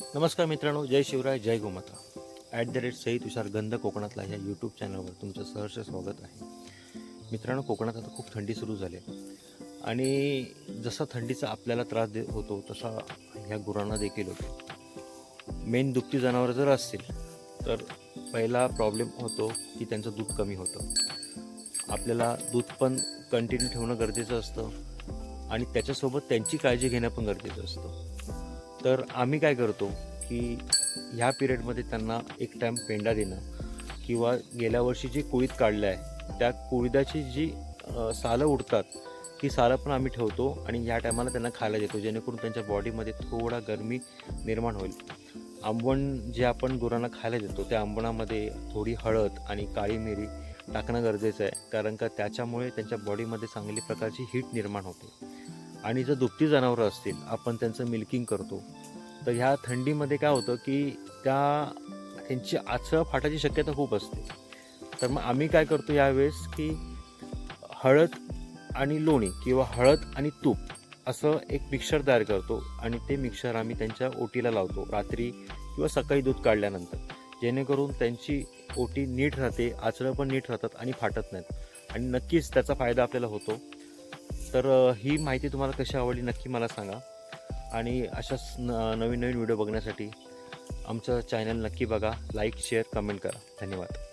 नमस्कार मित्रांनो जय शिवराय जय गोमाता. At the rate Sai Tushar गंध कोकणातला ह्या यूट्यूब चॅनलवर तुमचं सहर्ष स्वागत आहे. मित्रांनो कोकणात आता खूप थंडी सुरू झाली आणि जसा थंडीचा आपल्याला त्रास दे होतो तसा ह्या गुरांना देखील होतो. मेन दुभती जनावरं जर असतील तर पहिला प्रॉब्लेम होतो की त्यांचं दूध कमी होतं. आपल्याला दूध पण कंटिन्यू ठेवणं गरजेचं असतं. आणि त्याच्यासोबत त्यांची काळजी घेणं पण गरजेचं असतं. तर आम्ही काय करतो की ह्या पिरियडमध्ये त्यांना एक टाईम पेंडा देणं किंवा गेल्या वर्षी जी कुळीत काढलं आहे त्या कुळीदाची जी सालं उडतात ती सालं पण आम्ही ठेवतो आणि ह्या टायमाला त्यांना खायला देतो जेणेकरून त्यांच्या बॉडीमध्ये थोडा गरमी निर्माण होईल. आंबण जे आपण गुरांना खायला देतो त्या आंबणामध्ये थोडी हळद आणि काळी मिरी टाकणं गरजेचं आहे कारण का त्याच्यामुळे त्यांच्या बॉडीमध्ये चांगली प्रकारची हीट निर्माण होते. आणि जर दुभती जनावरं असतील आपण त्यांचं मिल्किंग करतो. तर ह्या थंडीमध्ये काय होतं की त्या त्यांची आचळ फाटायची शक्यता खूप असते. तर मग आम्ही काय करतो यावेळेस की हळद आणि लोणी किंवा हळद आणि तूप असं एक मिक्सर तयार करतो आणि ते मिक्सर आम्ही त्यांच्या ओटीला लावतो रात्री किंवा सकाळी दूध काढल्यानंतर. जेणेकरून त्यांची ओटी नीट राहते आचळं पण नीट राहतात आणि फाटत नाहीत. आणि नक्कीच त्याचा फायदा आपल्याला होतो. तर ही माहिती तुम्हाला कशी आवडली नक्की मला सांगा. आणि अशाच न नवीन नवीन व्हिडिओ बघण्यासाठी आमचं चॅनल नक्की बघा. लाईक शेअर कमेंट करा. धन्यवाद.